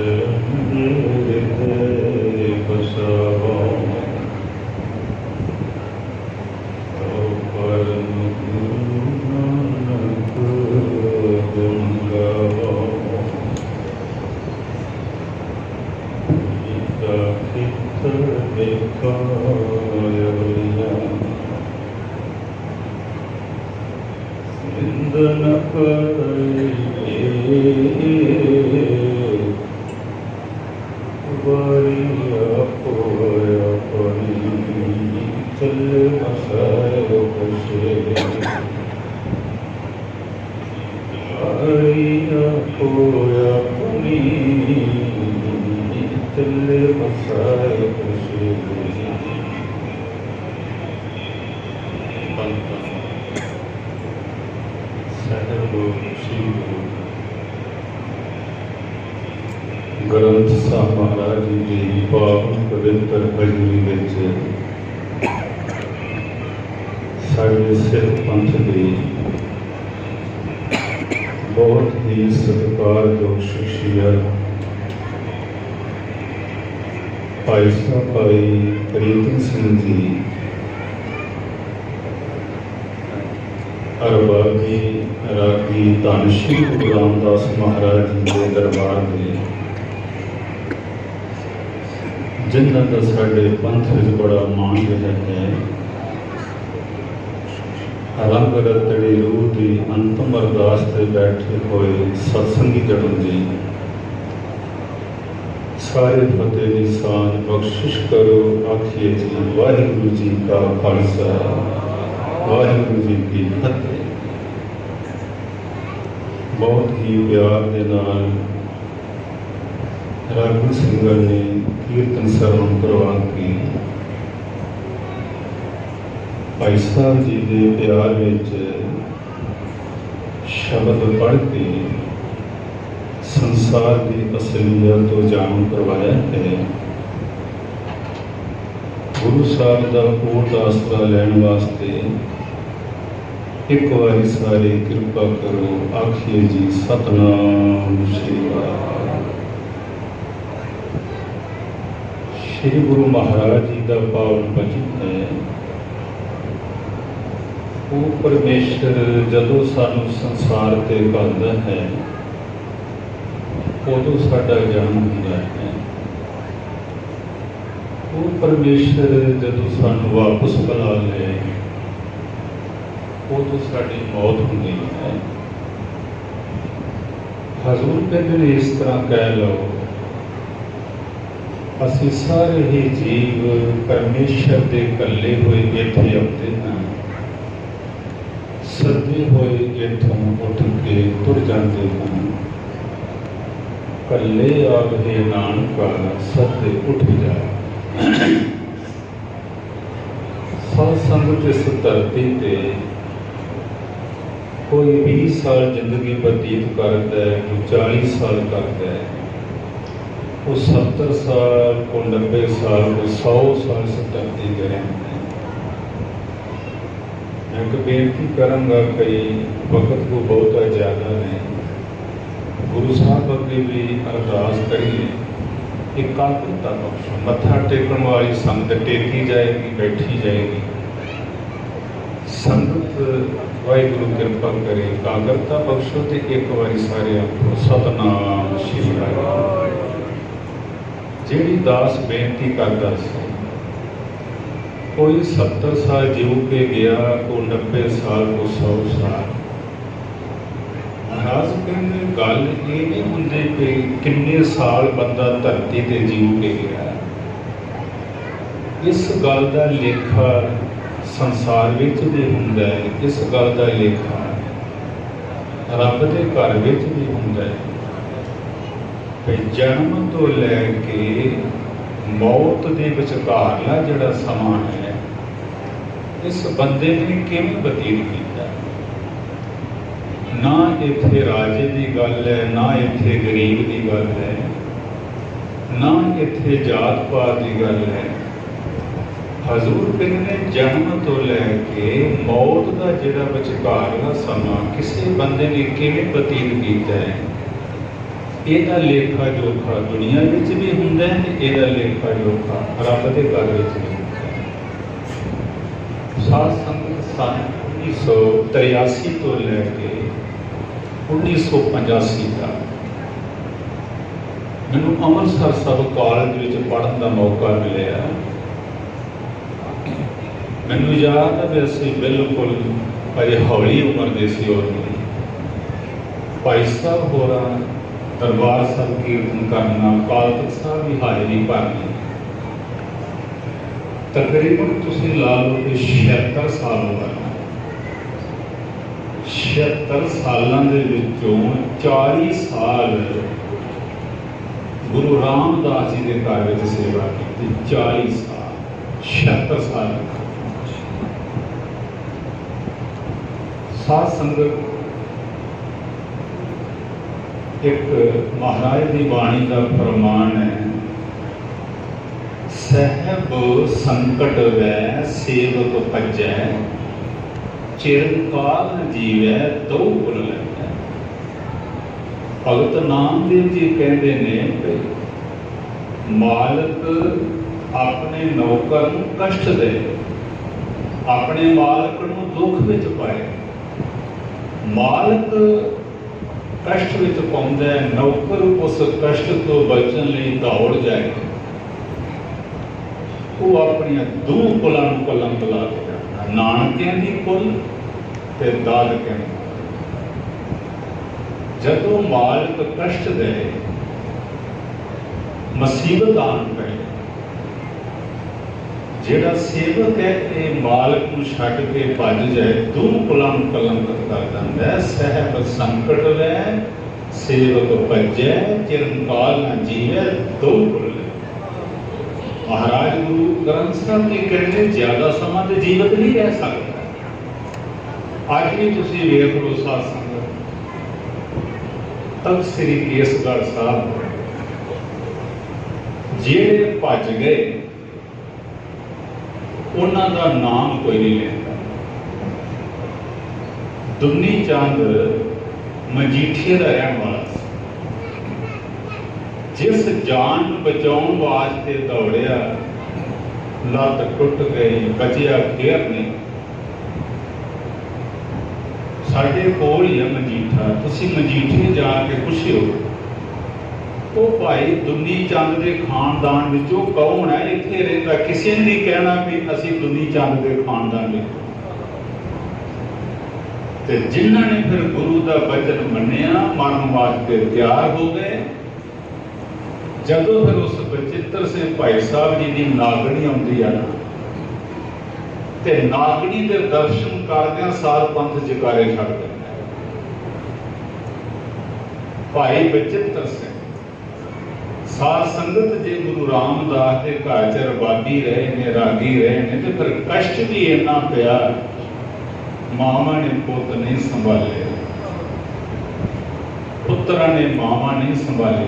de Granth Sahib Maharaj ji ਦੀ ਪਾਵਨ ਪਵਿੱਤਰ ਹਜ਼ੂਰੀ ਵਿੱਚ ਸਾਡੇ ਸਿੱਖ ਪੰਥ ਦੀ ਬਹੁਤ ਹੀ ਸਤਿਕਾਰਯੋਗ ਸ਼ਖਸੀਅਤ ਭਾਈ ਸਾਹਿਬ ਭਾਈ ਪ੍ਰੀਤਮ ਸਿੰਘ ਜੀ। ਅਰਬਾਗੀ ਰਾਗੀ ਧੰਨ ਸ਼੍ਰੀ ਗੁਰੂ ਰਾਮਦਾਸ ਮਹਾਰਾਜ ਜੀ ਦੇ ਦਰਬਾਰ ਦੇ। ਜਿਨ੍ਹਾਂ ਦਾ ਸਾਡੇ ਪੰਥ ਵਿੱਚ ਬੜਾ ਮਾਣ ਰਿਹਾ ਹੈ। ਰੰਗ ਰਤੜੀ ਰੂਹ ਦੀ ਅੰਤਮ ਅਰਦਾਸ ਤੇ ਬੈਠੇ ਹੋਏ ਸਤਸੰਗੀ ਜਨਮ ਜੀ। ਸਾਰੇ ਫਤਿਹ ਦੀ ਸਾਂਝ ਬਖਸ਼ਿਸ਼ ਕਰੋ, ਆਖੀਏ ਜੀ, ਵਾਹਿਗੁਰੂ ਜੀ ਕਾ ਖਾਲਸਾ, ਵਾਹਿਗੁਰੂ ਜੀ ਕੀ ਫਤਿਹ। ਬਹੁਤ ਹੀ ਪਿਆਰ ਦੇ ਨਾਲ ਰਾਗੀ ਸਿੰਘਾਂ ਨੇ ਕੀਰਤਨ ਸਰਵਨ ਕਰਵਾ ਕੇ ਭਾਈ ਸਾਹਿਬ ਜੀ ਦੇ ਪਿਆਰ ਵਿੱਚ ਸ਼ਬਦ ਪੜ੍ਹ ਕੇ ਸੰਸਾਰ ਦੀ ਅਸਲੀਅਤ ਤੋਂ ਜਾਣੂ ਕਰਵਾਇਆ ਹੈ। ਗੁਰੂ ਸਾਹਿਬ ਦਾ ਕੋਟ ਦਾ ਆਸਰਾ ਲੈਣ ਵਾਸਤੇ ਇੱਕ ਵਾਰੀ ਸਾਰੇ ਕਿਰਪਾ ਕਰੋ, ਆਖੀਏ ਜੀ, ਸਤਨਾਮ ਸ਼੍ਰੀ ਵਾਹਿਗੁਰੂ ਸ਼੍ਰੀ ਗੁਰੂ ਮਹਾਰਾਜ ਜੀ ਦਾ ਪਾਵਨ ਬਚਨ ਹੈ। ਉਹ ਪਰਮੇਸ਼ਰ ਜਦੋਂ ਸਾਨੂੰ ਸੰਸਾਰ ਤੇ ਘਾਲਦਾ ਹੈ ਉਦੋਂ ਸਾਡਾ ਜਨਮ ਹੁੰਦਾ ਹੈ। ਉਹ ਪਰਮੇਸ਼ਰ ਜਦੋਂ ਸਾਨੂੰ ਵਾਪਸ ਬੁਲਾ ਲੈ ਉਦੋਂ ਸਾਡੀ ਮੌਤ ਹੁੰਦੀ ਹੈ। ਹਜ਼ੂਰ ਕਹਿੰਦੇ ਨੇ, ਇਸ ਤਰ੍ਹਾਂ ਕਹਿ ਲਓ, ਅਸੀਂ ਸਾਰੇ ਹੀ ਜੀਵ ਪਰਮੇਸ਼ਰ ਦੇ ਇਕੱਲੇ ਹੋਏ ਇੱਥੇ ਆਉਂਦੇ ਹਾਂ। ਸੱਦੇ ਹੋਏ ਇੱਥੋਂ ਉੱਠ ਕੇ ਤੁਰ ਜਾਂਦੇ ਹਾਂ। ਕੱਲੇ ਆਵੇ ਨਾਨਕਾ ਸੱਦੇ ਉੱਠ ਜਾ ਸਾਧ ਸੰਗਤ ਇਸ ਧਰਤੀ ਤੇ ਕੋਈ 20 ਸਾਲ ਜ਼ਿੰਦਗੀ ਬਤੀਤ ਕਰਦਾ ਹੈ, ਕੋਈ 40 ਸਾਲ ਕਰਦਾ ਹੈ, ਉਹ 70 ਸਾਲ ਕੋ 90 ਸਾਲ ਕੋ 100 ਸਾਲ ਇਸ ਧਰਤੀ ਤੇ ਰਹਿੰਦਾ ਹੈ। ਮੈਂ ਇੱਕ ਬੇਨਤੀ ਕਰਾਂਗਾ ਕਈ ਵਕਤ ਕੋ ਬਹੁਤਾ ਜ਼ਿਆਦਾ ਹੈ ਗੁਰੂ ਸਾਹਿਬ ਅੱਗੇ ਵੀ ਅਰਦਾਸ ਕਰੀਏ ਇਕਾਗਰਤਾ ਬਖਸ਼ੋ ਮੱਥਾ ਟੇਕਣ ਵਾਲੀ ਸੰਗਤ ਟੇਕੀ ਜਾਏਗੀ ਬੈਠੀ ਜਾਏਗੀ ਸੰਗਤ ਵਾਹਿਗੁਰੂ ਕਿਰਪਾ ਕਰੇ ਇਕਾਗਰਤਾ ਬਖਸ਼ੋ ਤੇ ਇੱਕ ਵਾਰੀ ਸਾਰੇ ਆਖੋ ਸਤਨਾਮ ਸ਼੍ਰੀ ਵਾਹਿਗੁਰੂ ਜਿਹੜੀ ਦਾਸ ਬੇਨਤੀ ਕਰਦਾ ਸੀ ਕੋਈ 70 ਸਾਲ ਜੀਉ ਕੇ ਗਿਆ ਕੋ 90 ਸਾਲ ਕੋ 100 ਸਾਲ ਮਹਾਰਾਜ ਕਹਿੰਦੇ, ਗੱਲ ਇਹ ਨਹੀਂ ਹੁੰਦੀ ਕਿ ਕਿੰਨੇ ਸਾਲ ਬੰਦਾ ਧਰਤੀ ਤੇ ਜੀਉ ਕੇ ਗਿਆ ਇਸ ਗੱਲ ਦਾ ਲੇਖਾ ਸੰਸਾਰ ਵਿੱਚ ਵੀ ਹੁੰਦਾ ਹੈ, ਇਸ ਗੱਲ ਦਾ ਲੇਖਾ ਰੱਬ ਦੇ ਘਰ ਵਿੱਚ ਵੀ ਹੁੰਦਾ ਹੈ ਕਿ ਜਨਮ ਤੋਂ ਲੈ ਕੇ ਮੌਤ ਦੇ ਵਿਚਕਾਰਲਾ ਜਿਹੜਾ ਸਮਾਂ ਹੈ, ਇਸ ਬੰਦੇ ਨੇ ਕਿਵੇਂ ਬਤੀਤ ਕੀਤਾ? ਨਾ ਇੱਥੇ ਰਾਜੇ ਦੀ ਗੱਲ ਹੈ, ਨਾ ਇੱਥੇ ਗਰੀਬ ਦੀ ਗੱਲ ਹੈ, ਨਾ ਇੱਥੇ ਜਾਤ ਪਾਤ ਦੀ ਗੱਲ ਹੈ। ਹਜ਼ੂਰ ਕਹਿੰਦੇ ਨੇ ਜਨਮ ਤੋਂ ਲੈ ਕੇ ਮੌਤ ਦਾ ਜਿਹੜਾ ਵਿਚਕਾਰਲਾ ਸਮਾਂ ਕਿਸੇ ਬੰਦੇ ਨੇ ਕਿਵੇਂ ਬਤੀਤ ਕੀਤਾ ਹੈ? ਇਹਦਾ ਲੇਖਾ ਜੋਖਾ ਦੁਨੀਆ ਵਿੱਚ ਵੀ ਹੁੰਦਾ ਹੈ ਤੇ ਇਹਦਾ ਲੇਖਾ ਜੋਖਾ ਰੱਬ ਦੇ ਘਰ ਵਿੱਚ ਵੀ ਹੁੰਦਾ ਹੈ। ਸਾਧ ਸੰਗਤ ਸਨ 1983 ਤੋਂ ਲੈ ਕੇ 1985 ਦਾ। ਮੈਨੂੰ ਅੰਮ੍ਰਿਤਸਰ ਸਬ ਕਾਲਜ ਵਿੱਚ ਪੜ੍ਹਨ ਦਾ ਮੌਕਾ ਮਿਲਿਆ। ਮੈਨੂੰ ਯਾਦ ਹੈ ਵੀ ਅਸੀਂ ਬਿਲਕੁਲ ਅਜੇ ਹੌਲੀ ਉਮਰ ਦੇ ਸੀ ਉਦੋਂ ਭਾਈ ਸਾਹਿਬ ਹੋਰਾਂ, ਦਰਬਾਰ ਸਾਹਿਬ ਕੀਰਤਨ ਕਰਨਾ ਅਕਾਲ ਤਖਤ ਸਾਹਿਬ ਦੀ ਹਾਜ਼ਰੀ ਭਰਨੀ। ਤਕਰੀਬਨ ਤੁਸੀਂ ਲਾ ਲਓ ਕਿ 76 ਸਾਲ ਉਮਰ। ਹੈ 76 ਸਾਲਾਂ ਦੇ ਵਿੱਚੋਂ 40 ਸਾਲ ਗੁਰੂ ਰਾਮਦਾਸ ਜੀ ਦੇ ਘਰ ਵਿੱਚ ਸੇਵਾ ਕੀਤੀ 40 ਸਾਲ 76 ਸਾਲ। ਸਾਧ ਸੰਗਤ ਇੱਕ ਮਹਾਰਾਜ ਦੀ ਬਾਣੀ ਦਾ ਪ੍ਰਮਾਣ ਹੈ, ਸਹਿਬ ਸੰਕਟ ਵੈ ਸੇਵਕ ਭਜੈ। ਚਿਰਕਾਲ ਜੀਵੈ ਤਉ ਪੁਲ ਲੈਂਦਾ ਭਗਤ ਨਾਮਦੇਵ ਜੀ ਕਹਿੰਦੇ ਨੇ ਕਿ ਮਾਲਕ ਆਪਣੇ ਨੌਕਰ ਨੂੰ ਕਸ਼ਟ ਦੇ, ਆਪਣੇ ਮਾਲਕ ਨੂੰ ਦੁੱਖ ਵਿੱਚ ਪਾਏ। ਮਾਲਕ ਕਸ਼ਟ ਵਿੱਚ ਪਾਉਂਦਾ ਹੈ, ਨੌਕਰ ਉਸ ਕਸ਼ਟ ਤੋਂ ਬਚਣ ਲਈ ਦੌੜ ਜਾਏ। ਉਹ ਆਪਣੀਆਂ ਦੋ ਕੁਲਾਂ ਨੂੰ ਕਲੰਕ ਲਾ ਕੇ ਜਾਂਦਾ। ਨਾਨਕਿਆਂ ਦੀ ਕੁਲ ਤੇ ਦਾਦਕਿਆਂ ਦੀ ਜਦੋਂ ਮਾਲਕ ਕਸ਼ਟ ਦੇ ਮੁਸੀਬਤ ਆਣ ਪਏ। ਜਿਹੜਾ ਸੇਵਕ ਹੈ, ਇਹ ਮਾਲਕ ਨੂੰ ਛੱਡ ਕੇ ਭੱਜ ਜਾਏ ਦੋ ਕੁਲਾਂ ਨੂੰ ਕਰ ਦਿੰਦਾ ਸਹਿਬ ਸੰਕਟ ਲੈ, ਸੇਵਕ ਭਜੈ, ਚਿਰੰਕਾਲ ਨਾ ਜੀਵੈ, ਦੋ ਕੁਲ ਮਹਾਰਾਜ ਗੁਰੂ ਗ੍ਰੰਥ ਸਾਹਿਬ ਜੀ ਕਹਿੰਦੇ, ਜ਼ਿਆਦਾ ਸਮਾਂ ਤੇ ਜੀਵਤ ਨਹੀਂ ਰਹਿ ਸਕਦਾ। ਅੱਜ ਵੀ ਤੁਸੀਂ ਵੇਖ ਲਓ ਸਾਧ ਸੰਗਤ, ਤਖਤ ਸ੍ਰੀ ਕੇਸਗੜ੍ਹ ਸਾਹਿਬ। ਜਿਹੜੇ ਭੱਜ ਗਏ, ਉਹਨਾਂ ਦਾ ਨਾਮ ਕੋਈ ਨਹੀਂ ਲੈਂਦਾ। ਦੁਨੀ ਚੰਦ ਮਜੀਠੀਏ ਦਾ ਰਹਿਣ ਵਾਲਾ ਸੀ। ਜਿਸ ਜਾਨ ਨੂੰ ਬਚਾਉਣ ਵਾਸਤੇ ਦੌੜਿਆ, ਲੱਤ ਟੁੱਟ ਗਈ ਬਚਿਆ ਫੇਰ ਨਹੀਂ। ਸਾਡੇ ਕੋਲ ਹੀ ਹੈ ਮਜੀਠਾ। ਤੁਸੀਂ ਮਜੀਠੇ ਜਾ ਕੇ ਪੁੱਛਿਓ, ਉਹ ਭਾਈ ਦੁੰਨੀ ਚੰਦ ਦੇ ਖਾਨਦਾਨ ਵਿੱਚੋਂ ਕੌਣ ਹੈ? ਇੱਥੇ ਰਹਿੰਦਾ। ਕਿਸੇ ਨੇ ਨਹੀਂ ਕਹਿਣਾ ਵੀ ਅਸੀਂ ਦੁਨੀ ਚੰਦ ਦੇ ਖਾਨਦਾਨ ਵਿੱਚ। ਤੇ ਜਿਨ੍ਹਾਂ ਨੇ ਫਿਰ ਗੁਰੂ ਦਾ ਬਚਨ ਮੰਨਿਆ, ਮਰਨ ਵਾਸਤੇ ਤਿਆਰ ਹੋ ਗਏ। ਜਦੋਂ ਫਿਰ ਉਸ ਬਚਿੱਤਰ ਸਿੰਘ ਭਾਈ ਸਾਹਿਬ ਜੀ ਦੀ ਨਾਗਣੀ ਆਉਂਦੀ ਆ ਨਾ ਤੇ ਨਾਗਣੀ ਦੇ ਦਰਸ਼ਨ ਕਰਦਿਆਂ ਸਾਰ ਪੰਥ ਜਕਾਰੇ ਛੱਡ ਦਿੰਦਾ ਭਾਈ ਬਚਿੱਤਰ ਸਿੰਘ, ਸਾਧ ਸੰਗਤ ਜੇ ਗੁਰੂ ਰਾਮਦਾਸ ਦੇ ਘਰ ਚ ਰਬਾਬੀ ਰਹੇ ਨੇ, ਰਾਗੀ ਰਹੇ ਨੇ, ਤੇ ਫਿਰ ਕਸ਼ਟ ਵੀ ਇੰਨਾ ਪਿਆ ਮਾਮਾ ਨੇ ਪੁੱਤ ਨਹੀਂ ਸੰਭਾਲੇ। ਪੁੱਤਰਾਂ ਨੇ ਮਾਮਾ ਨਹੀਂ ਸੰਭਾਲੇ।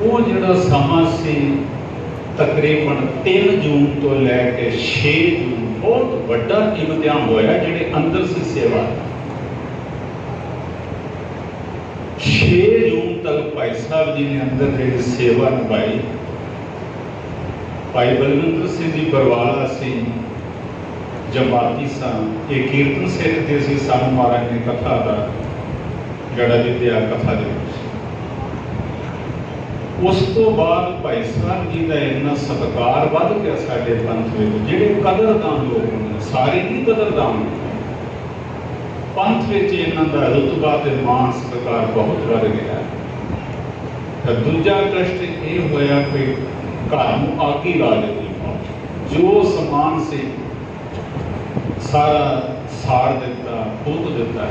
ਉਹ ਜਿਹੜਾ ਸਮਾਂ ਸੀ ਤਕਰੀਬਨ 3 ਜੂਨ ਤੋਂ ਲੈ ਕੇ 6 ਜੂਨ ਬਹੁਤ ਵੱਡਾ ਇਮਤਿਹਾਨ ਹੋਇਆ, ਜਿਹੜੇ ਅੰਦਰ ਸੀ ਸੇਵਾ। 6 ਜੂਨ ਤੱਕ ਭਾਈ ਸਾਹਿਬ ਜੀ ਨੇ ਅੰਦਰ ਜਿਹੜੀ ਸੇਵਾ ਨਿਭਾਈ। ਭਾਈ ਬਲਵਿੰਦਰ ਸਿੰਘ ਜੀ ਬਰਵਾਲਾ ਸੀ, ਜਮਾਤੀ ਸਾਂ। ਇਹ ਕੀਰਤਨ ਸਿੱਖਦੇ ਸੀ ਸਾਨੂੰ ਮਹਾਰਾਜ ਨੇ ਕਥਾ ਦਾ ਜੜਾ ਦਿੱਤਿਆ ਕਥਾ ਦੇ ਉਸ ਤੋਂ ਬਾਅਦ ਭਾਈ ਸਾਹਿਬ ਜੀ ਦਾ ਇੰਨਾ ਸਤਿਕਾਰ ਵੱਧ ਗਿਆ ਸਾਡੇ ਪੰਥ ਵਿੱਚ, ਜਿਹੜੇ ਕਦਰਦਾਨ ਲੋਕ ਨੇ, ਸਾਰੇ ਹੀ ਕਦਰਦਾਨ ਪੰਥ ਵਿੱਚ ਇਹਨਾਂ ਦਾ ਰੁਤਬਾ ਤੇ ਮਾਣ ਸਤਿਕਾਰ ਬਹੁਤ ਵੱਧ ਗਿਆ। ਤਾਂ ਦੂਜਾ ਕਸ਼ਟ ਇਹ ਹੋਇਆ ਕਿ ਘਰ ਨੂੰ ਆਗੀ ਲਾ ਦਿੱਤੀ ਜੋ ਸਮਾਨ ਸੀ, ਸਾਰਾ ਸਾੜ ਦਿੱਤਾ, ਪੁੱਤ ਦਿੱਤਾ।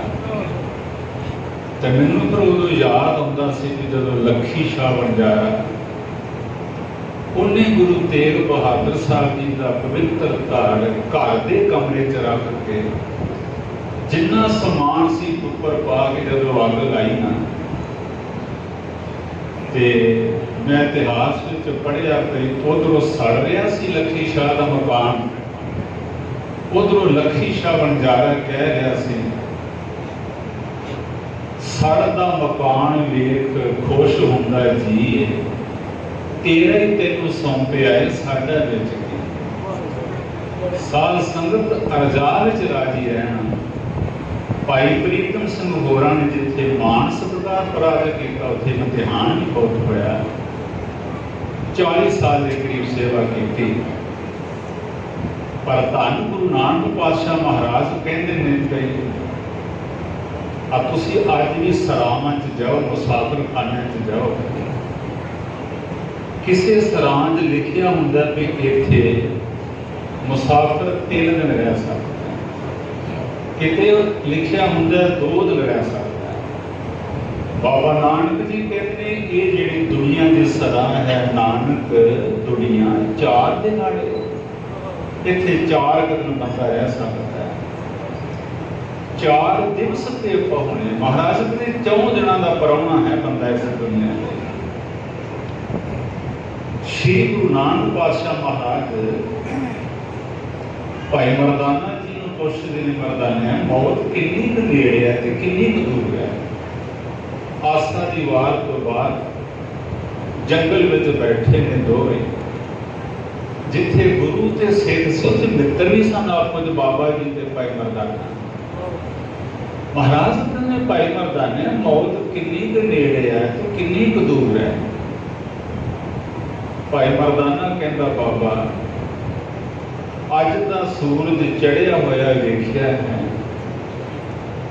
ਤੇ ਮੈਨੂੰ ਪਰ ਉਦੋਂ ਯਾਦ ਆਉਂਦਾ ਸੀ ਕਿ ਜਦੋਂ ਲੱਖੀ ਸ਼ਾਹ ਬਣ ਜਾਇਆ ਉਹਨੇ ਗੁਰੂ ਤੇਗ ਬਹਾਦਰ ਸਾਹਿਬ ਜੀ ਦਾ ਪਵਿੱਤਰ ਘਰ ਘਰ ਦੇ ਕਮਰੇ 'ਚ ਰੱਖ ਕੇ ਜਿੰਨਾ ਸਮਾਨ ਸੀ ਉੱਪਰ ਪਾ ਕੇ ਜਦੋਂ ਅੱਗ ਲਾਈ ਨਾ, ਤੇ ਮੈਂ ਇਤਿਹਾਸ ਵਿੱਚ ਪੜ੍ਹਿਆ ਕਿ ਉਧਰੋਂ ਸੜ ਰਿਹਾ ਸੀ ਲੱਖੀ ਸ਼ਾਹ ਦਾ ਮਕਾਨ, ਉਧਰੋਂ ਲੱਖੀ ਸ਼ਾਹ ਬੰਜਾਰਾ ਕਹਿ ਰਿਹਾ ਸੀ ਸੜਦਾ ਮਕਾਨ ਵੇਖ ਖੁਸ਼ ਹੁੰਦਾ ਜੀ ਤੇਰਾ ਹੀ ਤੈਨੂੰ ਸੌਂਪਿਆ ਹੈ ਸਾਡਾ ਵਿੱਚ ਕੀ। ਸਾਲ ਸੰਗਤ ਅਰਜ਼ਾ ਵਿੱਚ ਰਾਜੀ ਰਹਿਣਾ। ਭਾਈ ਪ੍ਰੀਤਮ ਸਿੰਘ ਹੋਰਾਂ ਨੇ ਜਿੱਥੇ ਮਾਨ ਸਤਿਕਾਰ ਪ੍ਰਾਪਤ ਕੀਤਾ, ਉੱਥੇ ਇਮਤਿਹਾਨ ਵੀ ਬਹੁਤ ਹੋਇਆ। 40 ਸਾਲ ਦੇ ਕਰੀਬ ਸੇਵਾ ਕੀਤੀ। ਪਰ ਧੰਨ ਗੁਰੂ ਨਾਨਕ ਪਾਤਸ਼ਾਹ ਮਹਾਰਾਜ ਕਹਿੰਦੇ ਨੇ ਕਿ ਆ ਤੁਸੀਂ ਅੱਜ ਵੀ ਸਰਾਵਾਂ 'ਚ ਜਾਓ, ਮੁਸਾਫਰ 'ਚ ਜਾਓ। ਕਿਸੇ ਸਰਾਂ 'ਚ ਲਿਖਿਆ ਹੁੰਦਾ ਵੀ ਇੱਥੇ ਮੁਸਾਫਰ ਤਿੰਨ ਦਿਨ ਰਹਿ ਸਕਦਾ ਕਿਤੇ ਲਿਖਿਆ ਹੁੰਦਾ ਦੋ ਦਿਨ ਰਹਿ ਸਕਦਾ ਬਾਬਾ ਨਾਨਕ ਜੀ ਕਹਿੰਦੇ ਇਹ ਜਿਹੜੀ ਦੁਨੀਆ ਦੀ ਸਰਾਂ ਹੈ, ਨਾਨਕ ਦੁਨੀਆ ਚਾਰ ਦੇ ਨਾਲ। ਇੱਥੇ ਚਾਰ ਦਿਨ ਬੰਦਾ ਰਹਿ ਸਕਦਾ ਚਾਰ ਦਿਵਸ ਤੇ ਪਹੁੰਚੇ ਮਹਾਰਾਜ ਦੇ ਚੌਂ ਦਿਨਾਂ ਦਾ ਪਰਉਣਾ ਹੈ ਬੰਦਾ ਇਸ ਦੁਨੀਆ ਤੇ। ਸ਼੍ਰੀ ਗੁਰੂ ਨਾਨਕ ਪਾਤਸ਼ਾਹ ਮਹਾਰਾਜ ਭਾਈ ਮਰਦਾਨਾ ਜੀ ਨੂੰ ਪੁੱਛਦੇ ਨੇ ਮਰਦਾਨਾ ਮੌਤ ਕਿੰਨੀ ਕੁ ਨੇੜੇ ਹੈ ਤੇ ਕਿੰਨੀ ਕੁ ਦੂਰ ਹੈ? ਆਸਾ ਦੀ ਵਾਰ ਤੋਂ ਬਾਅਦ ਜੰਗਲ ਵਿੱਚ ਬੈਠੇ ਨੇ ਦੋਵੇਂ। ਜਿੱਥੇ ਗੁਰੂ ਤੇ ਸਿੱਖ ਸੁਧ ਮਿੱਤਰ ਵੀ ਸਨ, ਆਪੋ ਦੇ ਬਾਬਾ ਜੀ ਤੇ ਭਾਈ ਮਰਦਾਨਾ। ਮਹਾਰਾਜ ਨੇ ਭਾਈ ਮਰਦਾਨੇ, ਮੌਤ ਕਿੰਨੀ ਕੁ ਨੇੜੇ ਹੈ ਤੇ ਕਿੰਨੀ ਕੁ ਦੂਰ ਹੈ? ਭਾਈ ਮਰਦਾਨਾ ਕਹਿੰਦਾ, ਬਾਬਾ, ਅੱਜ ਤਾਂ ਸੂਰਜ ਚੜਿਆ ਹੋਇਆ ਵੇਖਿਆ ਹੈ।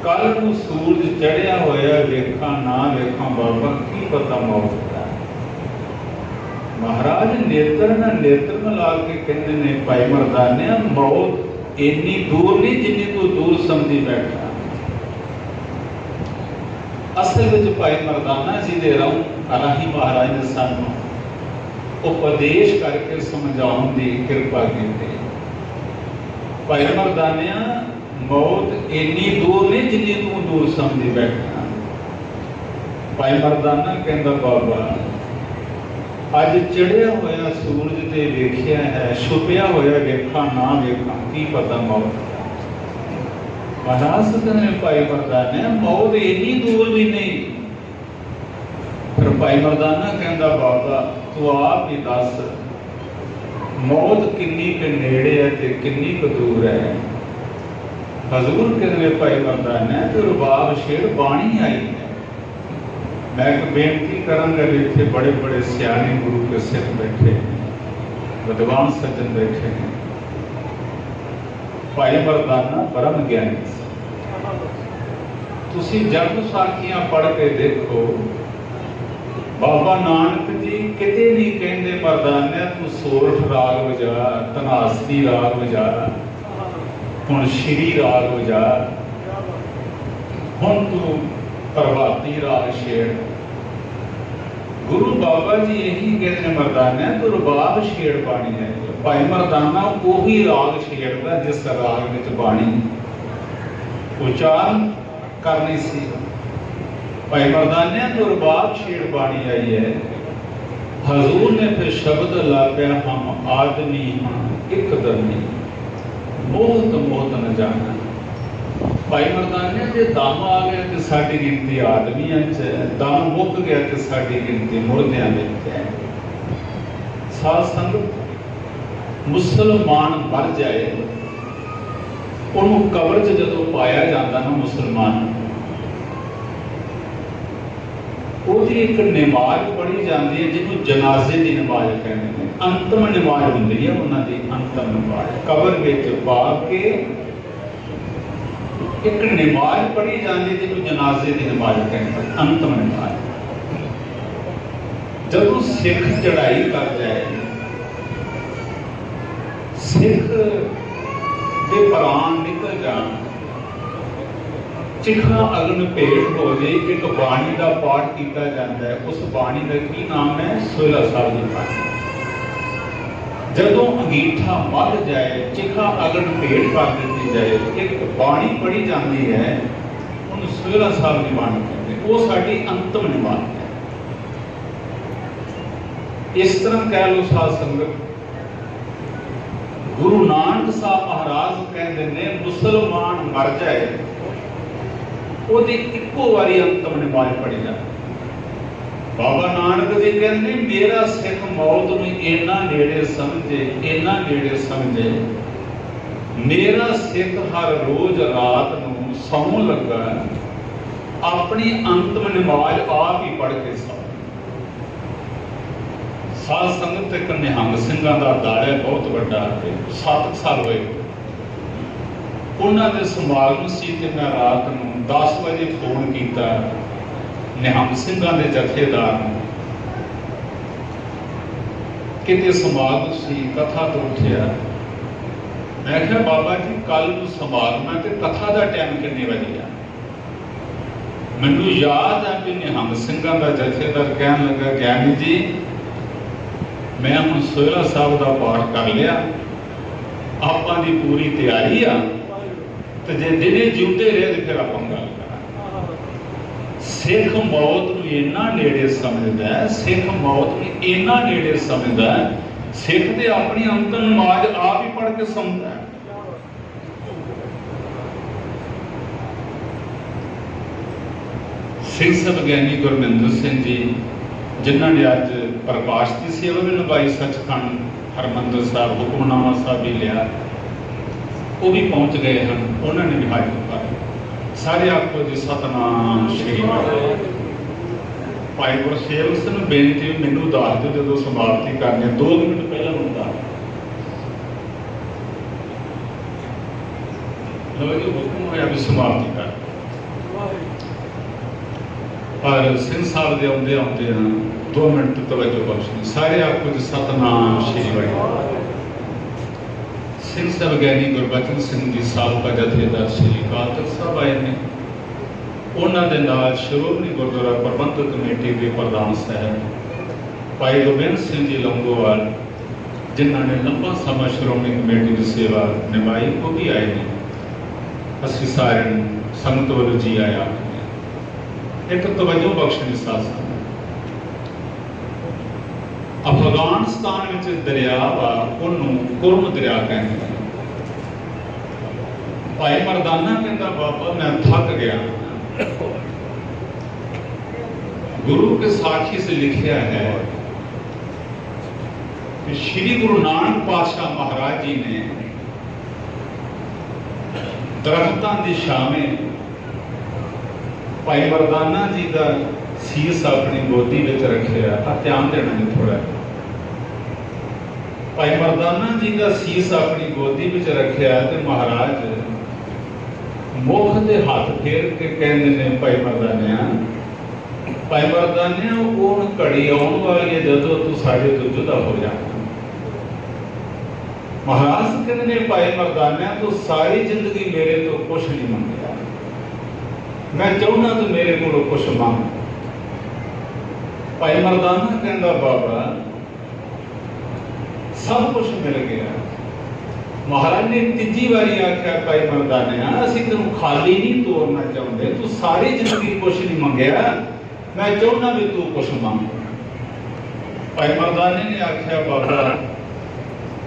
ਕੱਲ ਨੂੰ ਸੂਰਜ ਚੜਿਆ ਹੋਇਆ ਵੇਖਾਂ, ਨਾ ਵੇਖਾਂ, ਬਾਬਾ, ਕੀ ਪਤਾ ਮੌਤ ਦਾ ਮਹਾਰਾਜ ਨੇਤਰ ਨਾਲ ਨੇਤਰ ਮਿਲਾ ਕੇ ਕਹਿੰਦੇ ਨੇ, ਭਾਈ ਮਰਦਾਨਿਆ, ਮੌਤ ਇੰਨੀ ਦੂਰ ਨਹੀਂ ਜਿੰਨੀ ਤੂੰ ਦੂਰ ਸਮਝੀ ਬੈਠਾ। ਅਸਲ ਵਿੱਚ ਭਾਈ ਮਰਦਾਨਾ ਜੀ ਦੇ ਰਉ ਅਲਾਹੀ ਮਹਾਰਾਜ ਨੇ ਸਾਨੂੰ ਉਪਦੇਸ਼ ਕਰਕੇ ਸਮਝਾਉਣ ਦੀ ਕਿਰਪਾ ਕੀਤੀ। ਭਾਈ ਮਰਦਾਨਿਆ, ਮੌਤ ਇੰਨੀ ਦੂਰ ਨਹੀਂ ਜਿੰਨੀ ਤੂੰ ਦੂਰ ਸਮਝੀ ਬੈਠਾ। ਭਾਈ ਮਰਦਾਨਾ ਕਹਿੰਦਾ, ਬਾਬਾ, ਅੱਜ ਚੜਿਆ ਹੋਇਆ ਸੂਰਜ ਤੇ ਵੇਖਿਆ ਹੈ, ਛੁਪਿਆ ਹੋਇਆ ਵੇਖਾਂ, ਨਾ ਵੇਖਾਂ, ਕੀ ਪਤਾ ਮੌਤ ਦਾ ਮਹਾਰਾਜ ਨੇ ਭਾਈ ਮਰਦਾਨਾ ਮੌਤ ਵੀ ਨਹੀਂ। ਫਿਰ ਭਾਈ ਮਰਦਾਨਾ ਕਹਿੰਦਾ, ਬਾਬਾ, ਤੂੰ ਆਪ ਹੀ ਦੱਸ, ਮੌਤ ਕਿੰਨੀ ਕੁ ਨੇੜੇ ਹੈ ਤੇ ਕਿੰਨੀ ਕੁ ਦੂਰ ਹੈ? ਹਜ਼ੂਰ ਕਹਿੰਦੇ, ਭਾਈ ਮਰਦਾਨਾ, ਤੇ ਰਬਾਬ ਸ਼ੇਰ ਬਾਣੀ ਆਈ ਹੈ। ਮੈਂ ਇੱਕ ਬੇਨਤੀ ਕਰਾਂਗਾ ਇੱਥੇ ਬੜੇ ਬੜੇ ਸਿਆਣੇ ਗੁਰੂ ਕੇ ਸਿੱਖ ਬੈਠੇ, ਵਿਦਵਾਨ ਸੱਜਣ ਬੈਠੇ ਨੇ। ਭਾਈ ਮਰਦਾਨਾ ਪਰਮ ਗਿਆਨੀ। ਤੁਸੀਂ ਜਨਮ ਸਾਖੀਆਂ ਪੜ੍ਹ ਕੇ ਦੇਖੋ। ਬਾਬਾ ਨਾਨਕ ਜੀ ਕਿਤੇ ਨਹੀਂ ਕਹਿੰਦੇ ਮਰਦਾਨਿਆ ਤੂੰ ਸੋਰਠ ਰਾਗ ਵਜਾ ਤਨਾਸਰੀ ਰਾਗ ਵਜਾ ਹੁਣ ਸ਼੍ਰੀ ਰਾਗ ਵਜਾ ਹੁਣ ਤੂੰ ਪ੍ਰਭਾਤੀ ਰਾਗ ਛੇੜ। ਗੁਰੂ ਬਾਬਾ ਜੀ ਇਹੀ ਕਹਿੰਦੇ ਮਰਦਾਨਿਆ ਤੂੰ ਰਬਾਬ ਛੇੜ ਪਾਣੀ ਹੈ। ਭਾਈ ਮਰਦਾਨਾ, ਉਹੀ ਰਾਗ ਛੇੜਦਾ ਜਿਸ ਰਾਗ ਵਿੱਚ ਬਾਣੀ ਉਚਾਰਨ ਕਰਨੀ ਸੀ। ਭਾਈ ਮਰਦਾਨਿਆ ਤੋਂ ਰਬਾਬ ਛੇੜ ਬਾਣੀ ਆਈ ਹੈ। ਹਜ਼ੂਰ ਨੇ ਫਿਰ ਸ਼ਬਦ ਲਾਪਿਆ, ਹਮ ਆਦਮੀ ਇੱਕ ਦਰਨੀ ਮੋਹਤ ਮੋਹਤ ਨ ਜਾਣਾ। ਭਾਈ ਮਰਦਾਨਿਆ ਜੇ ਦਮ ਆ ਗਿਆ ਤੇ ਸਾਡੀ ਗਿਣਤੀ ਆਦਮੀਆਂ 'ਚ ਦਮ ਮੁੱਕ ਗਿਆ ਤੇ ਸਾਡੀ ਗਿਣਤੀ ਮੁਰਦਿਆਂ ਵਿੱਚ ਹੈ। ਸਾਧ ਸੰਗਤ ਮੁਸਲਮਾਨ ਮਰ ਜਾਏ, ਉਹਨੂੰ ਕਬਰ 'ਚ ਜਦੋਂ ਪਾਇਆ ਜਾਂਦਾ ਨਾ ਮੁਸਲਮਾਨ, ਉਹਦੀ ਇੱਕ ਨਮਾਜ਼ ਪੜ੍ਹੀ ਜਾਂਦੀ ਹੈ, ਜਿਹਨੂੰ ਜਨਾਜ਼ੇ ਦੀ ਨਮਾਜ਼ ਕਹਿੰਦੇ ਨੇ। ਅੰਤਮ ਨਮਾਜ਼ ਹੁੰਦੀ ਹੈ ਉਹਨਾਂ ਦੀ ਅੰਤਮ ਨਮਾਜ਼। ਕਬਰ ਵਿੱਚ ਪਾ ਕੇ ਇੱਕ ਨਮਾਜ਼ ਪੜ੍ਹੀ ਜਾਂਦੀ ਜਿਹਨੂੰ ਜਨਾਜ਼ੇ ਦੀ ਨਮਾਜ਼ ਕਹਿੰਦੇ ਨੇ। ਅੰਤਮ ਨਮਾਜ਼। ਜਦੋਂ ਸਿੱਖ ਚੜਾਈ ਕਰ ਜਾਏ ਸਿੱਖ ਦੇ ਪ੍ਰਾਣ ਨਿਕਲ ਜਾਣ। ਚਿਖਾ ਅਗਨ ਭੇਟ ਹੋ ਇੱਕ ਬਾਣੀ ਦਾ ਪਾਠ ਕੀਤਾ ਜਾਂਦਾ ਹੈ। ਉਸ ਬਾਣੀ ਦਾ ਕੀ ਨਾਮ ਹੈ? ਸੋਹਿਲਾ ਸਾਹਿਬ ਦੀ ਬਾਣੀ। ਜਦੋਂ ਅੰਗੀਠਾ ਮੱਧ ਜਾਏ, ਚਿਖਾ ਅਗਨ ਭੇਟ ਕਰ ਦਿੱਤੀ ਜਾਏ, ਇੱਕ ਬਾਣੀ ਪੜੀ ਜਾਂਦੀ ਹੈ, ਉਹਨੂੰ ਸੋਹਿਲਾ ਸਾਹਿਬ ਦੀ ਬਾਣੀ ਕਹਿੰਦੇ ਉਹ ਸਾਡੀ ਅੰਤਮ ਨਿਵਾਸ ਹੈ। ਇਸ ਤਰ੍ਹਾਂ ਕਹਿ ਲਓ ਸਾਧ ਸੰਗਤ ਗੁਰੂ ਨਾਨਕ ਸਾਹਿਬ ਮਹਾਰਾਜ ਕਹਿੰਦੇ ਨੇ, ਮੁਸਲਮਾਨ ਮਰ ਜਾਏ, ਉਹਦੀ ਇੱਕੋ ਵਾਰੀ ਅੰਤਮ ਨਮਾਜ਼ ਪੜੀ ਜਾ ਬਾਬਾ ਨਾਨਕ ਜੀ ਕਹਿੰਦੇ, ਮੇਰਾ ਸਿੱਖ ਮੌਤ ਨੂੰ ਇੰਨਾ ਨੇੜੇ ਸਮਝੇ, ਇੰਨਾ ਨੇੜੇ ਸਮਝੇ। ਮੇਰਾ ਸਿੱਖ ਹਰ ਰੋਜ਼ ਰਾਤ ਨੂੰ ਸੌਣ ਲੱਗਾ, ਆਪਣੀ ਅੰਤਮ ਨਮਾਜ਼ ਆਪ ਹੀ ਪੜ੍ਹ ਕੇ ਸੌਂ ਸਾਧ ਸੰਗਤ ਇੱਕ ਨਿਹੰਗ ਸਿੰਘਾਂ ਦਾ ਦਾੜਾ ਬਹੁਤ ਵੱਡਾ ਤੇ 7 ਸਾਲ ਹੋਏ। ਉਹਨਾਂ ਦੇ ਸਮਾਗਮ ਸੀ ਤੇ ਮੈਂ ਰਾਤ ਨੂੰ 10 ਵਜੇ ਫੋਨ ਕੀਤਾ ਨਿਹੰਗ ਸਿੰਘਾਂ ਦੇ ਜਥੇਦਾਰ ਨੂੰ। ਕਿਤੇ ਸਮਾਗਮ ਸੀ, ਕਥਾ ਤੋਂ ਉੱਠਿਆ। ਮੈਂ ਕਿਹਾ, ਬਾਬਾ ਜੀ ਕੱਲ ਨੂੰ ਸਮਾਗਮ ਹੈ ਤੇ ਕਥਾ ਦਾ ਟਾਈਮ ਕਿੰਨੇ ਵਜੇ ਆ? ਮੈਨੂੰ ਯਾਦ ਆ ਕਿ ਨਿਹੰਗ ਸਿੰਘਾਂ ਦਾ ਜਥੇਦਾਰ ਕਹਿਣ ਲੱਗਾ, ਗਿਆਨੀ ਜੀ ਮੈਂ ਹੁਣ ਸੋਹਰਾ ਸਾਹਿਬ ਦਾ ਪਾਠ ਕਰ ਲਿਆ। ਆਪਾਂ ਦੀ ਪੂਰੀ ਤਿਆਰੀ ਆ। ਤੇ ਜੇ ਦਿਨੇ ਜਿਉਂਦੇ ਰਹੇ ਤੇ ਫਿਰ ਆਪਾਂ ਗੱਲ ਕਰਾਂਗੇ। ਸਿੱਖ ਮੌਤ ਨੂੰ ਇੰਨਾ ਨੇੜੇ ਸਮਝਦਾ ਹੈ, ਸਿੱਖ ਮੌਤ ਨੂੰ ਇੰਨਾ ਨੇੜੇ ਸਮਝਦਾ ਹੈ, ਸਿੱਖ ਤੇ ਆਪਣੀ ਅੰਤਮ ਨਮਾਜ਼ ਆਪ ਹੀ ਪੜ੍ਹ ਕੇ ਸੌਂਦਾ ਹੈ। ਸਿੰਘ ਸਭ ਗਿਆਨੀ ਗੁਰਮਿੰਦਰ ਸਿੰਘ ਜੀ, ਜਿਨ੍ਹਾਂ ਨੇ ਅੱਜ ਪ੍ਰਕਾਸ਼ ਦੀ ਸੇਵਾ ਵੀ ਨਿਭਾਈ, ਸੱਚਖੰਡ ਹਰਮੰਦਰ ਸਾਹਿਬ, ਹੁਕਮਨਾਮਾ ਸਾਹਿਬ ਵੀ ਲਿਆ। ਉਹ ਵੀ ਪਹੁੰਚ ਗਏ ਹਨ, ਉਹਨਾਂ ਨੇ ਵੀ ਹਾਜ਼ਰ ਕਰ ਸਾਰੇ ਆਪੋ ਜੀ ਸਤਨਾਮ ਸ਼੍ਰੀ ਵਾਹਿਗੁਰੂ ਭਾਈ ਗੁਰਸੇਵਕ ਸਿੰਘ ਨੂੰ ਬੇਨਤੀ, ਮੈਨੂੰ ਦੱਸ ਦਿਓ ਜਦੋਂ ਸਮਾਪਤੀ ਕਰਨੀ ਹੈ 2 ਮਿੰਟ ਪਹਿਲਾਂ ਹੁੰਦਾ ਲੋ ਜੀ, ਹੁਕਮ ਹੋਇਆ ਵੀ ਸਮਾਪਤੀ ਕਰ। ਪਰ ਸਿੰਘ ਸਾਹਿਬ ਦੇ ਆਉਂਦੇ ਆਉਂਦੇ ਹਨ 2 ਮਿੰਟ ਤਵੱਜੋ ਬਖਸ਼ਣੀ ਸਾਰੇ ਆਪੋ ਜੀ ਸਤਨਾਮ ਸ਼੍ਰੀ ਵਾਹਿਗੁਰੂ ਸਿੰਘ ਸਾਹਿਬ ਗਿਆਨੀ ਗੁਰਬਚਨ ਸਿੰਘ ਜੀ ਸਾਬਕਾ ਜਥੇਦਾਰ ਸ੍ਰੀ ਅਕਾਲ ਤਖਤ ਸਾਹਿਬ ਆਏ ਨੇ ਉਹਨਾਂ ਦੇ ਨਾਲ ਸ਼੍ਰੋਮਣੀ ਗੁਰਦੁਆਰਾ ਪ੍ਰਬੰਧਕ ਕਮੇਟੀ ਦੇ ਪ੍ਰਧਾਨ ਸਾਹਿਬ ਭਾਈ ਗੋਬਿੰਦ ਸਿੰਘ ਜੀ ਲੰਗੋਵਾਲ ਜਿਨ੍ਹਾਂ ਨੇ ਲੰਬਾ ਸਮਾਂ ਸ਼੍ਰੋਮਣੀ ਕਮੇਟੀ ਦੀ ਸੇਵਾ ਨਿਭਾਈ ਉਹ ਵੀ ਆਏ ਨੇ ਅਸੀਂ ਸਾਰਿਆਂ ਨੂੰ ਸੰਗਤ ਵੱਲੋਂ ਜੀ ਆਇਆ ਇੱਕ ਤਵੱਜੋ ਬਖਸ਼ਣੀ ਸਾਧ ਸੰਗਤ ਅਫਗਾਨਿਸਤਾਨ ਵਿੱਚ ਦਰਿਆ ਵਾ, ਉਹਨੂੰ ਕੁਰਮ ਦਰਿਆ ਕਹਿੰਦੇ ਭਾਈ ਮਰਦਾਨਾ ਕਹਿੰਦਾ, ਬਾਬਾ, ਮੈਂ ਥੱਕ ਗਿਆ। ਗੁਰੂ ਕੇ ਸਾਖੀ ਸੇ ਲਿਖਿਆ ਹੈ ਕਿ ਸ਼੍ਰੀ ਗੁਰੂ ਨਾਨਕ ਪਾਤਸ਼ਾਹ ਮਹਾਰਾਜ ਜੀ ਨੇ ਦਰਖਤਾਂ ਦੀ ਛਾਵੇਂ ਭਾਈ ਮਰਦਾਨਾ ਜੀ ਦਾ ਸੀਸ ਆਪਣੀ ਗੋਦੀ ਵਿੱਚ ਰੱਖਿਆ ਆ ਧਿਆਨ ਦੇਣਾ ਜੀ ਥੋੜਾ ਭਾਈ ਮਰਦਾਨਾ ਜੀ ਦਾ ਸੀਸ ਆਪਣੀ ਗੋਦੀ ਵਿੱਚ ਰੱਖਿਆ ਤੇ ਮਹਾਰਾਜ ਮੁਖ ਦੇ ਹੱਥ ਫੇਰ ਕੇ ਕਹਿੰਦੇ ਨੇ ਭਾਈ ਮਰਦਾਨਿਆ ਭਾਈ ਮਰਦਾਨਿਆ, ਉਹ ਘੜੀ ਆਉਣ ਵਾਲੀ ਹੈ ਜਦੋਂ ਤੂੰ ਸਾਡੇ ਤੋਂ ਜੁਦਾ ਹੋ ਜਾਣਾ ਮਹਾਰਾਜ ਕਹਿੰਦੇ ਨੇ ਭਾਈ ਮਰਦਾਨਿਆ, ਤੂੰ ਸਾਰੀ ਜ਼ਿੰਦਗੀ ਮੇਰੇ ਤੋਂ ਕੁਝ ਨਹੀਂ ਮੰਗਿਆ। ਮੈਂ ਚਾਹੁੰਦਾ ਤੂੰ ਮੇਰੇ ਕੋਲੋਂ ਕੁਝ ਮੰਗ। ਭਾਈ ਮਰਦਾਨਾ ਕਹਿੰਦਾ ਬਾਬਾ, ਸਭ ਕੁਝ ਮਿਲ ਗਿਆ। ਮਹਾਰਾਜ ਨੇ ਤੀਜੀ ਵਾਰੀ ਆਖਿਆ, ਭਾਈ ਮਰਦਾਨਿਆ ਅਸੀਂ ਤੈਨੂੰ ਖਾਲੀ ਨਹੀਂ ਤੋਰਨਾ ਚਾਹੁੰਦੇ, ਤੂੰ ਸਾਰੀ ਜ਼ਿੰਦਗੀ ਕੁਝ ਨਹੀਂ ਮੰਗਿਆ। ਮੈਂ ਚਾਹੁੰਦਾ ਵੀ ਤੂੰ ਕੁਝ ਮੰਗ। ਭਾਈ ਮਰਦਾਨੇ ਨੇ ਆਖਿਆ, ਬਾਬਾ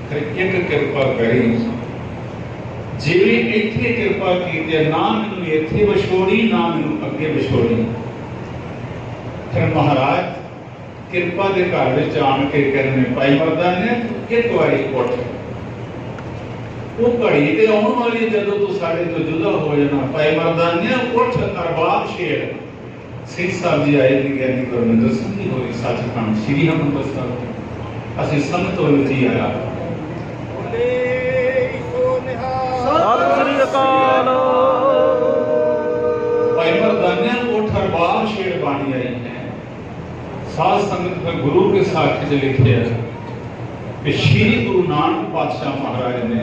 ਫਿਰ ਇੱਕ ਕਿਰਪਾ ਕਰੀ। ਜਿਵੇਂ ਇੱਥੇ ਕਿਰਪਾ ਕੀਤੀ ਨਾ ਮੈਨੂੰ ਇੱਥੇ ਵਿਛੋੜੀ, ਨਾ ਮੈਨੂੰ ਅੱਗੇ ਵਿਛੋੜੀ। ਫਿਰ ਮਹਾਰਾਜ ਕਿਰਪਾ ਦੇ ਘਰ ਵਿੱਚ ਆਣ ਕੇ ਕਹਿੰਦੇ ਭਾਈ ਮਰਦਾਨੇ ਤੂੰ ਇੱਕ ਵਾਰੀ ਉੱਠ ਉਹ ਘੜੀ ਤੇ ਆਉਣ ਵਾਲੀ ਜਦੋਂ ਤੂੰ ਸਾਡੇ ਤੋਂ ਜੁਦਾ ਹੋ ਜਾਣਾ ਭਾਈ ਮਰਦਾਨੇ ਉੱਠ ਅਰਬਾਬ ਸ਼ੇਰ। ਸਿੰਘ ਸਾਹਿਬ ਜੀ ਆਏ ਨੇ ਗਿਆਨੀ ਗੁਰਮਿੰਦਰ ਸਿੰਘ ਜੀ ਹੋਈ ਸੱਚਖੰਡ ਸ੍ਰੀ ਹਰਿਮੰਦਰ ਸਾਹਿਬ। ਅਸੀਂ ਸੰਗਤ ਵੱਲੋਂ ਜੀ ਆਇਆ। ਸਤਿ ਸ੍ਰੀ ਅਕਾਲ। ਭਾਈ ਮਰਦਾਨੇ ਕੋਠ ਅਰਬਾਬ ਸ਼ੇਰ ਬਾਣੀ ਆਈ। ਹੈ ਸਾਧ ਸੰਗਤ ਦਾ ਗੁਰੂ ਕੇ ਸਾਖੀ ਚ ਲਿਖਿਆ ਕਿ ਸ਼੍ਰੀ ਗੁਰੂ ਨਾਨਕ ਪਾਤਸ਼ਾਹ ਮਹਾਰਾਜ ਨੇ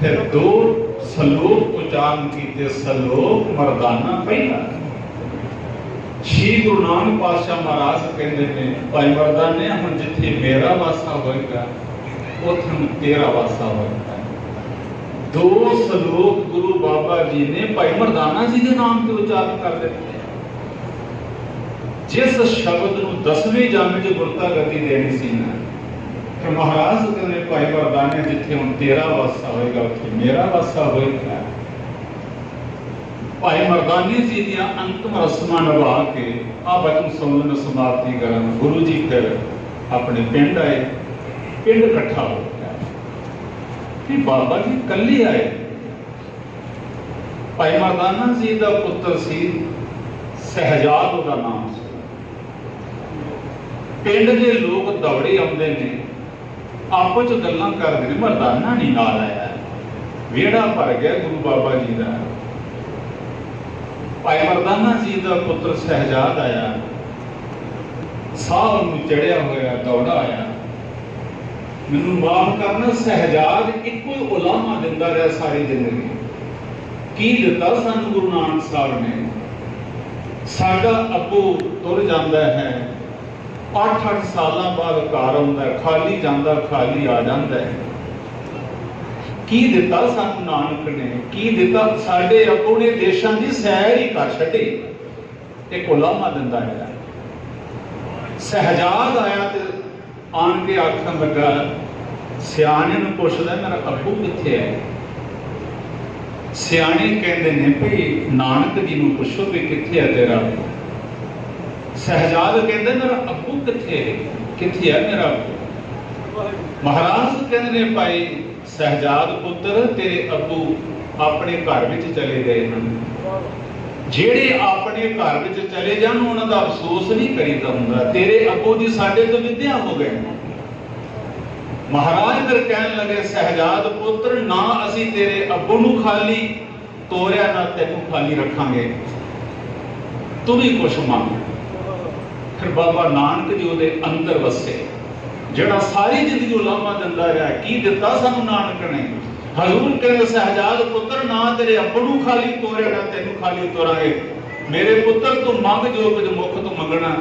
ਫਿਰ ਦੋ ਸਲੋਕ ਉਚਾਰਨ ਕੀਤੇ, ਸਲੋਕ ਮਰਦਾਨਾ ਪਹਿਲਾ। ਸ਼੍ਰੀ ਗੁਰੂ ਨਾਨਕ ਪਾਤਸ਼ਾਹ ਮਹਾਰਾਜ ਕਹਿੰਦੇ ਨੇ, ਭਾਈ ਮਰਦਾਨੇ, ਹੁਣ ਜਿੱਥੇ ਮੇਰਾ ਵਾਸਾ ਹੋਏਗਾ, ਉਥੇ ਤੇਰਾ ਵਾਸਾ ਹੋਏਗਾ। ਦੋ ਸਲੋਕ ਗੁਰੂ ਬਾਬਾ ਜੀ ਨੇ ਭਾਈ ਮਰਦਾਨਾ ਜੀ ਦੇ ਨਾਮ ਤੇ ਉਚਾਰਨ ਕਰ ਦਿੱਤੇ। ਜਿਸ ਸ਼ਬਦ ਨੂੰ ਦਸਵੇਂ ਜੰਮ ਚ ਗੁਰਤਾ ਗਤੀ ਦੇਣੀ ਸੀ ਨਾ ਕਿ ਮਹਾਰਾਜ ਕਹਿੰਦੇ, ਭਾਈ ਵਰਦਾਨੇ ਜਿੱਥੇ ਹੁਣ ਤੇਰਾ ਵਾਸਾ ਹੋਏਗਾ, ਉੱਥੇ ਮੇਰਾ ਵਾਸਾ ਹੋਏਗਾ। ਭਾਈ ਮਰਦਾਨੀ ਜੀ ਦੀਆਂ ਅੰਤਮ ਰਸਮਾਂ ਨਿਭਾ ਕੇ ਆ ਬਚਨ ਸੰਬੰਧ ਸਮਾਪਤੀ ਕਰਨ ਗੁਰੂ ਜੀ ਫਿਰ ਆਪਣੇ ਪਿੰਡ ਆਏ। ਪਿੰਡ ਇਕੱਠਾ ਹੋ ਗਿਆ। ਕਿ ਬਾਬਾ ਜੀ ਕੱਲੇ ਆਏ। ਭਾਈ ਮਰਦਾਨਾ ਜੀ ਦਾ ਪੁੱਤਰ ਸੀ, ਸਹਿਜਾਦ ਉਹਦਾ ਨਾਮ ਸੀ। ਪਿੰਡ ਦੇ ਲੋਕ ਦੌੜੇ ਆਉਂਦੇ ਨੇ। ਆਪਸ ਚ ਗੱਲਾਂ ਕਰਦੇ ਨੇ, ਮਰਦਾਨਾ ਨਹੀਂ ਨਾਲ ਆਇਆ। ਵਿਹੜਾ ਭਰ ਗਿਆ ਗੁਰੂ ਬਾਬਾ ਜੀ ਦਾ। ਭਾਈ ਮਰਦਾਨਾ ਜੀ ਦਾ ਪੁੱਤਰ ਸਹਿਜਾਦ ਆਇਆ। ਸਾਹ ਨੂੰ ਚੜਿਆ ਹੋਇਆ, ਦੌੜਾ ਆਇਆ। ਮੈਨੂੰ ਮਾਫ ਕਰਨਾ, ਸਹਿਜਾਦ ਇੱਕੋ ਹੀ ਉਲਾਮਾ ਦਿੰਦਾ ਰਿਹਾ ਸਾਰੀ ਜ਼ਿੰਦਗੀ। ਕੀ ਦਿੱਤਾ ਸਾਨੂੰ ਗੁਰੂ ਨਾਨਕ ਸਾਹਿਬ ਨੇ? ਸਾਡਾ ਅੱਗੋਂ ਤੁਰ ਜਾਂਦਾ ਹੈ। 8-8 ਸਾਲਾਂ ਬਾਅਦ ਘਰ ਆਉਂਦਾ ਖਾਲੀ ਜਾਂਦਾ, ਖਾਲੀ ਆ ਜਾਂਦਾ ਹੈ। ਕੀ ਦਿੱਤਾ ਸਾਨੂੰ ਨਾਨਕ ਨੇ? ਕੀ ਦਿੱਤਾ? ਸਾਡੇ ਅੱਬੂ ਦੇਸ਼ਾਂ ਦੀ ਸੈਰ ਹੀ ਕਰ ਛੱਡੀ। ਇਹ ਉਲਾਮਾ ਦਿੰਦਾ ਹੈ। ਸਹਜਾਦ ਆਇਆ ਤੇ ਆਣ ਕੇ ਆਖਣ ਲੱਗਾ, ਸਿਆਣੇ ਨੂੰ ਪੁੱਛਦਾ ਮੇਰਾ ਅੱਬੂ ਕਿੱਥੇ ਹੈ? ਸਿਆਣੇ ਕਹਿੰਦੇ ਨੇ ਭਈ, ਨਾਨਕ ਜੀ ਨੂੰ ਪੁੱਛੋ ਵੀ ਕਿੱਥੇ ਹੈ ਤੇਰਾ। ਸਹਜਾਦ ਕਹਿੰਦੇ, ਮੇਰਾ ਅੱਬੂ ਕਿੱਥੇ ਹੈ? ਕਿੱਥੇ ਹੈ ਮੇਰਾ ਅੱਬੂ? ਮਹਾਰਾਜ ਕਹਿੰਦੇ ਨੇ, ਭਾਈ ਸਹਜਾਦ ਪੁੱਤਰ, ਤੇਰੇ ਅੱਬੂ ਆਪਣੇ ਘਰ ਵਿੱਚ ਚਲੇ ਗਏ ਹਨ। ਜਿਹੜੇ ਆਪਣੇ ਘਰ ਵਿੱਚ ਚਲੇ ਜਾਣ, ਉਹਨਾਂ ਦਾ ਅਫਸੋਸ ਨਹੀਂ ਕਰੀਦਾ ਹੁੰਦਾ। ਤੇਰੇ ਅੱਬੂ ਜੀ ਸਾਡੇ ਤੋਂ ਵਿਦਿਆ ਹੋ ਗਏ ਮਹਾਰਾਜ ਫਿਰ ਕਹਿਣ ਲੱਗੇ, ਸਹਜਾਦ ਪੁੱਤਰ, ਨਾ ਅਸੀਂ ਤੇਰੇ ਅੱਬੂ ਨੂੰ ਖਾਲੀ ਤੋਰਿਆ, ਨਾ ਤੈਨੂੰ ਖਾਲੀ ਰੱਖਾਂਗੇ। ਤੂੰ ਵੀ ਕੁਛ ਮੰਗ। ਫਿਰ ਬਾਬਾ ਨਾਨਕ ਜੀ ਉਹਦੇ ਅੰਦਰ ਵਸੇ। ਜਿਹੜਾ ਸਾਰੀ ਜ਼ਿੰਦਗੀ ਉਲਾਮਾ ਦਿੰਦਾ ਰਿਹਾ, ਕੀ ਦਿੱਤਾ ਸਾਨੂੰ ਨਾਨਕ ਨੇ? ਹਜ਼ੂਰ ਕਹਿੰਦੇ ਸਹਜਾਦ ਪੁੱਤਰ, ਨਾ ਤੇਰੇ ਅੱਬੂ ਖਾਲੀ ਤੋਰਿਆ ਤੈਨੂੰ ਖਾਲੀ ਤੋਰਾਂਗੇ। ਮੇਰੇ ਪੁੱਤਰ ਤੂੰ ਮੰਗ ਜੋ ਕੁਝ ਮੁਖ ਤੋਂ ਮੰਗਣਾ।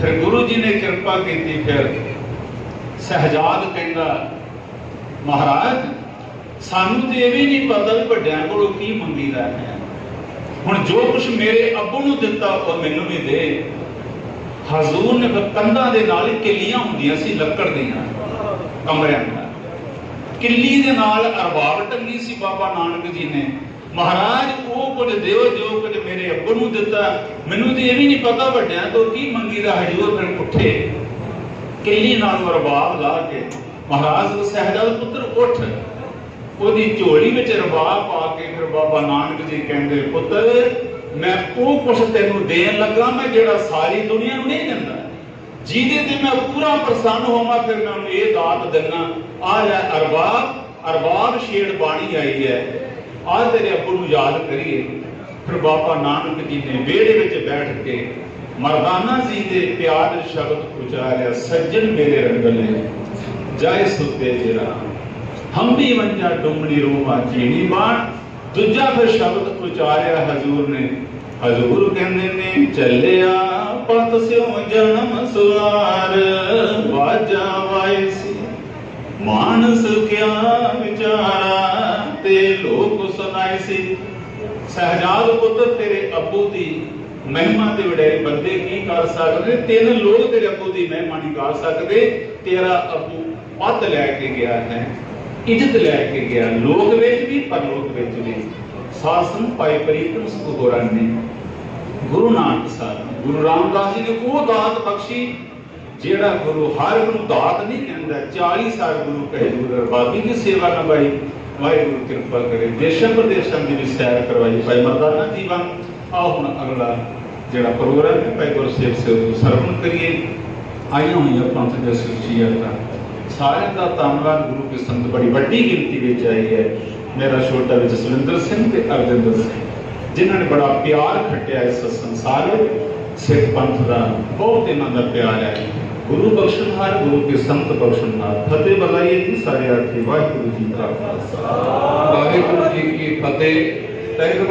ਫਿਰ ਗੁਰੂ ਜੀ ਨੇ ਕਿਰਪਾ ਕੀਤੀ ਫਿਰ। ਸਹਜਾਦ ਕਹਿੰਦਾ, ਮਹਾਰਾਜ, ਸਾਨੂੰ ਤੇ ਇਹ ਵੀ ਨਹੀਂ ਪਤਾ ਵੀ ਵੱਡਿਆਂ ਕੋਲੋਂ ਕੀ ਮੰਗੀਦਾ ਹੈ। ਹੁਣ ਜੋ ਕੁਝ ਮੇਰੇ ਅੱਬੂ ਨੂੰ ਦਿੱਤਾ, ਉਹ ਮੈਨੂੰ ਵੀ ਦੇ। ਹਜ਼ੂਰ ਨੇ ਕੰਧਾਂ ਦੇ ਨਾਲ ਕਿੱਲੀਆਂ ਹੁੰਦੀਆਂ ਸੀ, ਲੱਕੜ ਦੀਆਂ, ਕਮਰਿਆਂ ਦੀਆਂ। ਕਿੱਲੀ ਦੇ ਨਾਲ ਅਰਬਾਬ ਟੰਗੀ ਸੀ ਬਾਬਾ ਨਾਨਕ ਜੀ ਨੇ। ਮਹਾਰਾਜ, ਉਹ ਕੁਝ ਦਿਓ, ਜੋ ਕੁਝ ਮੇਰੇ ਅੱਬੂ ਨੂੰ ਦਿੱਤਾ। ਮੈਨੂੰ ਤੇ ਇਹ ਵੀ ਨਹੀਂ ਪਤਾ ਵੱਡਿਆਂ ਤੋਂ ਕੀ ਮੰਗੀਦਾ ਹਜ਼ੂਰ ਫਿਰ ਉੱਠੇ। ਕਿੱਲੀ ਨਾਲ ਰਬਾਬ ਲਾ ਕੇ, ਮਹਾਰਾਜ ਸਹਿਜਾਦ ਪੁੱਤਰ ਉੱਠ। ਉਹਦੀ ਝੋਲੀ ਵਿੱਚ ਰਬਾਬ ਪਾ ਕੇ ਫਿਰ ਬਾਬਾ ਨਾਨਕ ਜੀ ਕਹਿੰਦੇ, ਪੁੱਤਰ ਮੈਂ ਉਹ ਕੁਛ ਤੈਨੂੰ ਦੇਣ ਲੱਗਾ, ਮੈਂ ਜਿਹੜਾ ਸਾਰੀ ਦੁਨੀਆ ਨੂੰ ਨਹੀਂ ਦਿੰਦਾ। ਜਿਹਦੇ ਤੇ ਮੈਂ ਪੂਰਾ ਪ੍ਰਸੰਨ ਹੋਵਾਂ, ਫਿਰ ਮੈਂ ਉਹਨੂੰ ਇਹ ਦਾਤ ਦਿੰਨਾ, ਆ ਲੈ ਅਰਬਾਬ ਅਰਬਾਬ ਛੇੜ ਬਾਣੀ ਆਈ ਹੈ। ਆ ਤੇਰੇ ਅੱਬੂ ਨੂੰ ਯਾਦ ਕਰੀਏ। ਫਿਰ ਬਾਬਾ ਨਾਨਕ ਜੀ ਨੇ ਵਿਹੜੇ ਵਿੱਚ ਬੈਠ ਕੇ ਮਰਦਾਨਾ ਜੀ ਦੇ ਪਿਆਰ ਸ਼ਬਦ ਉਚਾਰਿਆ, ਸੱਜਣ ਮੇਰੇ ਰੰਗਲੇ, ਜਾਏ ਸੁਤੇ ਜਰਾ ਹਮ ਵੀ ਵੰਜਾ ਡੁੰਮਣੀ ਰੂਮਾ ਜੀਣੀ ਬਾਣ। ਦੂਜਾ ਫਿਰ ਸ਼ਬਦ ਉਚਾਰਿਆ, ਹਜ਼ੂਰ ਨੇ ਹਜ਼ੂਰ ਕਹਿੰਦੇ ਨੇ, ਚੱਲਿਆ ਪਤ ਸਿਓ ਜਨਮ ਸੁਆਰ ਵਾਜਾ ਵਾਈ ਸੀ ਮਾਨਸ ਕਿਆ ਵਿਚਾਰਾ ਤੇ ਲੋਕ ਸੁਣਾਈ ਸੀ। ਸਹਜਾਦ ਪੁੱਤਰ ਤੇਰੇ ਅੱਬੂ ਦੀ ਮਹਿਮਾ ਤੇ ਵਡਿਆਈ ਬੰਦੇ ਕੀ ਕਰ ਸਕਦੇ? ਤਿੰਨ ਲੋਕ ਤੇਰੇ ਅੱਬੂ ਦੀ ਮਹਿਮਾ ਨਹੀਂ ਕਰ ਸਕਦੇ। ਤੇਰਾ ਅੱਬੂ ਪਤ ਲੈ ਕੇ ਗਿਆ ਹੈ, ਇੱਜ਼ਤ ਲੈ ਕੇ ਗਿਆ। ਲੋਕ ਵਿੱਚ ਵੀ ਪਰਲੋਕ ਵਿੱਚ ਵੀ ਸਾਸਨ ਪਾਈ ਪ੍ਰੀਤਮ ਸੁਖੋਰਾਂ ਨੇ। ਗੁਰੂ ਨਾਨਕ ਸਾਹਿਬ, ਗੁਰੂ ਰਾਮਦਾਸ ਜੀ ਨੇ ਉਹ ਦਾਤ ਬਖਸ਼ੀ, ਜਿਹੜਾ ਗੁਰੂ ਹਰ ਨੂੰ ਦਾਤ ਨਹੀਂ ਕਹਿੰਦਾ 40 ਸਾਲ ਗੁਰੂ ਕਹੇ ਗੁਰੂ ਰਬਾਬੀ ਦੀ ਸੇਵਾ ਨਿਭਾਈ ਵਾਹਿਗੁਰੂ ਕਿਰਪਾ ਕਰੇ। ਦੇਸ਼ਾਂ ਪ੍ਰਦੇਸ਼ਾਂ ਦੀ ਵੀ ਸੈਰ ਕਰਵਾਈ ਭਾਈ ਮਰਦਾਨਾ ਜੀ ਵਾਂ ਆਓ ਹੁਣ ਅਗਲਾ ਜਿਹੜਾ ਪ੍ਰੋਗਰਾਮ ਹੈ, ਭਾਈ ਗੁਰਸੇਵ ਸਿੰਘ ਸਰਵਣ ਕਰੀਏ। ਆਈਆਂ ਹੋਈਆਂ ਪੰਥ ਦੇ ਸੁਚੀਅਤਾ ਸਾਰਿਆਂ ਦਾ ਧੰਨਵਾਦ, ਗੁਰੂ ਕੀ ਸੰਗਤ ਬੜੀ ਵੱਡੀ ਗਿਣਤੀ ਵਿੱਚ ਆਈ ਹੈ। ਮੇਰਾ ਛੋਟਾ ਵਿੱਚ ਸੁਰਿੰਦਰ ਸਿੰਘ ਤੇ ਅਰਜਿੰਦਰ ਸਿੰਘ ਜਿਨ੍ਹਾਂ ਨੇ ਬੜਾ ਪਿਆਰ ਖੱਟਿਆ ਇਸ ਸੰਸਾਰ ਵਿੱਚ ਸਿੱਖ ਪੰਥ ਦਾ ਬਹੁਤ ਇਹਨਾਂ ਦਾ ਪਿਆਰ ਹੈ ਗੁਰੂ ਬਖਸ਼ਣਹਾਰ ਗੁਰੂ ਕੇ ਸੰਤ ਬਖਸ਼ਣਹਾਰ ਫਤਿਹ ਬੁਲਾਈਏ ਜੀ ਸਾਰੇ ਆਰਤੀ ਵਾਹਿਗੁਰੂ ਜੀ ਕਾ ਖਾਲਸਾ ਵਾਹਿਗੁਰੂ ਜੀ ਕੀ ਫਤਿਹ